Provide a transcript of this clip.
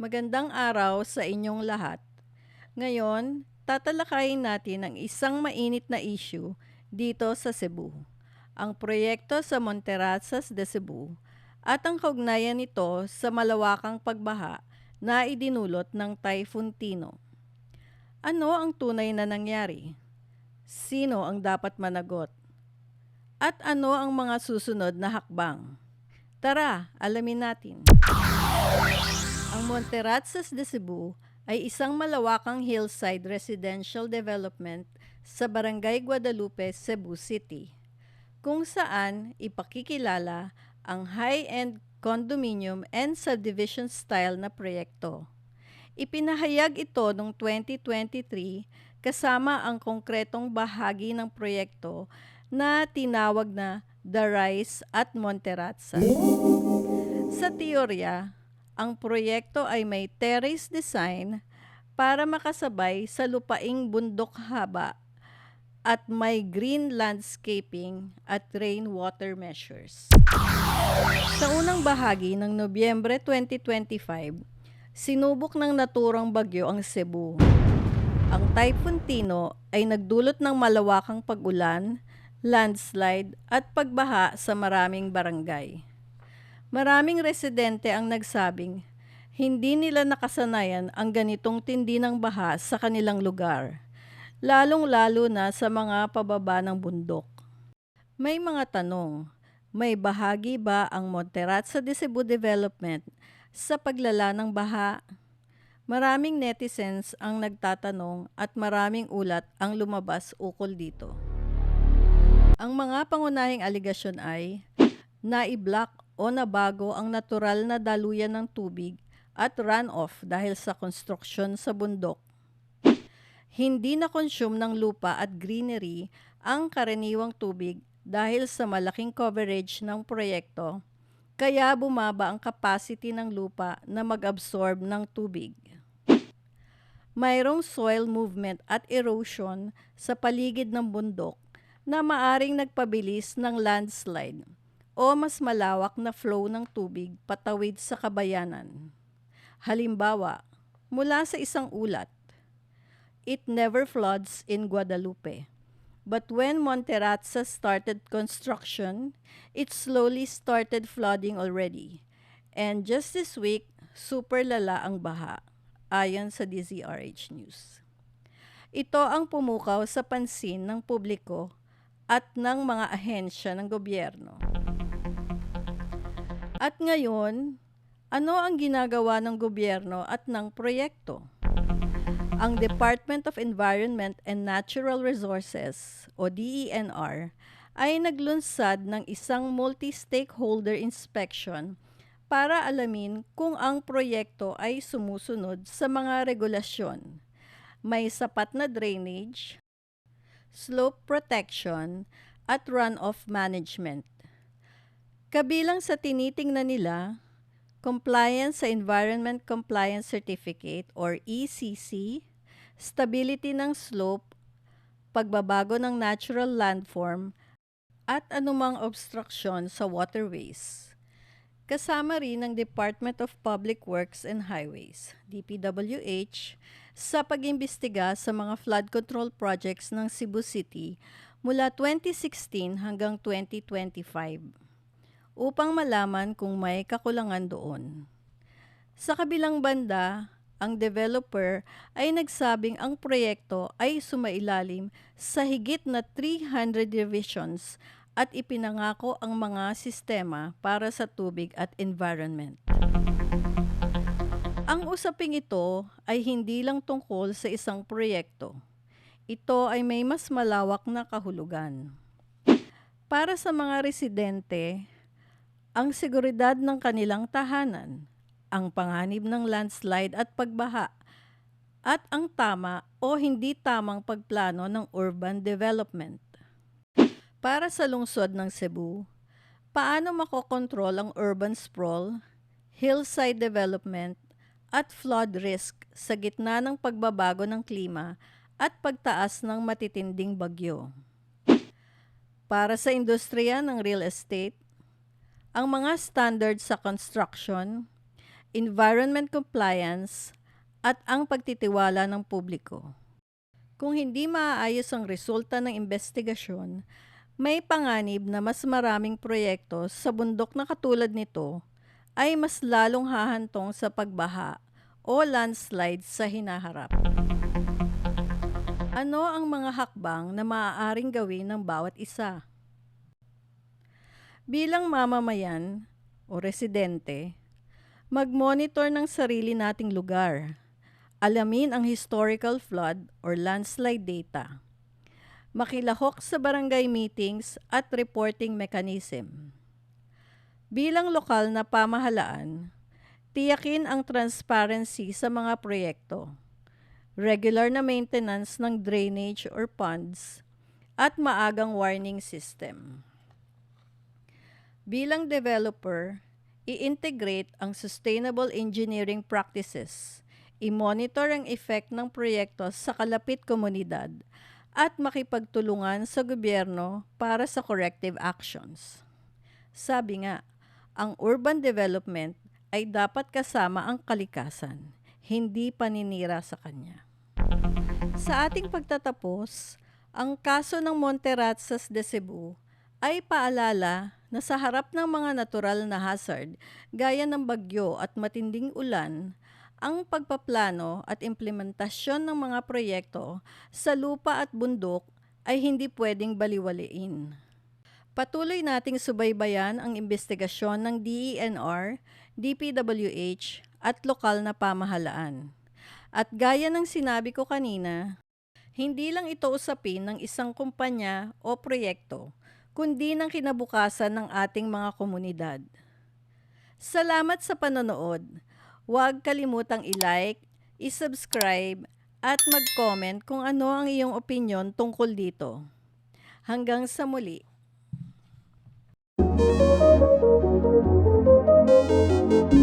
Magandang araw sa inyong lahat. Ngayon, tatalakayin natin ang isang mainit na issue dito sa Cebu, ang proyekto sa Monterrazas de Cebu at ang kaugnayan nito sa malawakang pagbaha na idinulot ng Typhoon Tino. Ano ang tunay na nangyari? Sino ang dapat managot? At ano ang mga susunod na hakbang? Tara, alamin natin. Ang Monterrazas de Cebu ay isang malawakang hillside residential development sa Barangay Guadalupe, Cebu City, kung saan ipakikilala ang high-end condominium and subdivision style na proyekto. Ipinahayag ito noong 2023 kasama ang konkretong bahagi ng proyekto na tinawag na The Rise at Monterrazas. Sa teorya, ang proyekto ay may terrace design para makasabay sa lupaing bundok haba at may green landscaping at rainwater measures. Sa unang bahagi ng Nobyembre 2025, sinubok ng naturang bagyo ang Cebu. Ang Typhoon Tino ay nagdulot ng malawakang pag-ulan, landslide at pagbaha sa maraming barangay. Maraming residente ang nagsabing hindi nila nakasanayan ang ganitong tindi ng baha sa kanilang lugar, lalong-lalo na sa mga pababa ng bundok. May mga tanong, may bahagi ba ang Monterrazza de Cebu Development sa paglala ng baha? Maraming netizens ang nagtatanong at maraming ulat ang lumabas ukol dito. Ang mga pangunahing aligasyon ay na-block o nabago ang natural na daluyan ng tubig at runoff dahil sa construction sa bundok. Hindi na-consume ng lupa at greenery ang karaniwang tubig dahil sa malaking coverage ng proyekto, kaya bumaba ang capacity ng lupa na mag-absorb ng tubig. Mayroong soil movement at erosion sa paligid ng bundok na maaring nagpabilis ng landslide o mas malawak na flow ng tubig patawid sa kabayanan. Halimbawa, mula sa isang ulat, It never floods in Guadalupe. But when Monterrazza started construction, it slowly started flooding already. And just this week, super lala ang baha, ayon sa DZRH News. Ito ang pumukaw sa pansin ng publiko at ng mga ahensya ng gobyerno. At ngayon, ano ang ginagawa ng gobyerno at ng proyekto? Ang Department of Environment and Natural Resources o DENR ay naglunsad ng isang multi-stakeholder inspection para alamin kung ang proyekto ay sumusunod sa mga regulasyon. May sapat na drainage, slope protection, at runoff management. Kabilang sa tinitingnan nila, compliance sa Environment Compliance Certificate or ECC, stability ng slope, pagbabago ng natural landform, at anumang obstruction sa waterways. Kasama rin ng Department of Public Works and Highways, DPWH, sa pag-imbestiga sa mga flood control projects ng Cebu City mula 2016 hanggang 2025 upang malaman kung may kakulangan doon. Sa kabilang banda, ang developer ay nagsabing ang proyekto ay sumailalim sa higit na 300 divisions at ipinangako ang mga sistema para sa tubig at environment. Ang usaping ito ay hindi lang tungkol sa isang proyekto. Ito ay may mas malawak na kahulugan. Para sa mga residente, ang seguridad ng kanilang tahanan ang panganib ng landslide at pagbaha, at ang tama o hindi tamang pagplano ng urban development. Para sa lungsod ng Cebu, paano makokontrol ang urban sprawl, hillside development, at flood risk sa gitna ng pagbabago ng klima at pagtaas ng matitinding bagyo. Para sa industriya ng real estate, ang mga standards sa construction, environment compliance, at ang pagtitiwala ng publiko. Kung hindi maayos ang resulta ng investigasyon, may panganib na mas maraming proyekto sa bundok na katulad nito ay mas lalong hahantong sa pagbaha o landslide sa hinaharap. Ano ang mga hakbang na maaaring gawin ng bawat isa? Bilang mamamayan o residente, mag-monitor ng sarili nating lugar. Alamin ang historical flood or landslide data. Makilahok sa barangay meetings at reporting mechanism. Bilang lokal na pamahalaan, tiyakin ang transparency sa mga proyekto, regular na maintenance ng drainage or ponds, at maagang warning system. Bilang developer, i-integrate ang sustainable engineering practices, i-monitor ang effect ng proyekto sa kalapit komunidad, at makipagtulungan sa gobyerno para sa corrective actions. Sabi nga, ang urban development ay dapat kasama ang kalikasan, hindi paninira sa kanya. Sa ating pagtatapos, ang kaso ng Monterratsas de Cebu ay paalala na sa harap ng mga natural na hazard gaya ng bagyo at matinding ulan, ang pagpaplano at implementasyon ng mga proyekto sa lupa at bundok ay hindi pwedeng baliwaliin. Patuloy nating subaybayan ang investigasyon ng DENR, DPWH at lokal na pamahalaan. At gaya ng sinabi ko kanina, hindi lang ito usapin ng isang kumpanya o proyekto, kundi ng kinabukasan ng ating mga komunidad. Salamat sa panonood. Huwag kalimutang i-like, i-subscribe, at mag-comment kung ano ang iyong opinion tungkol dito. Hanggang sa muli. Thank you.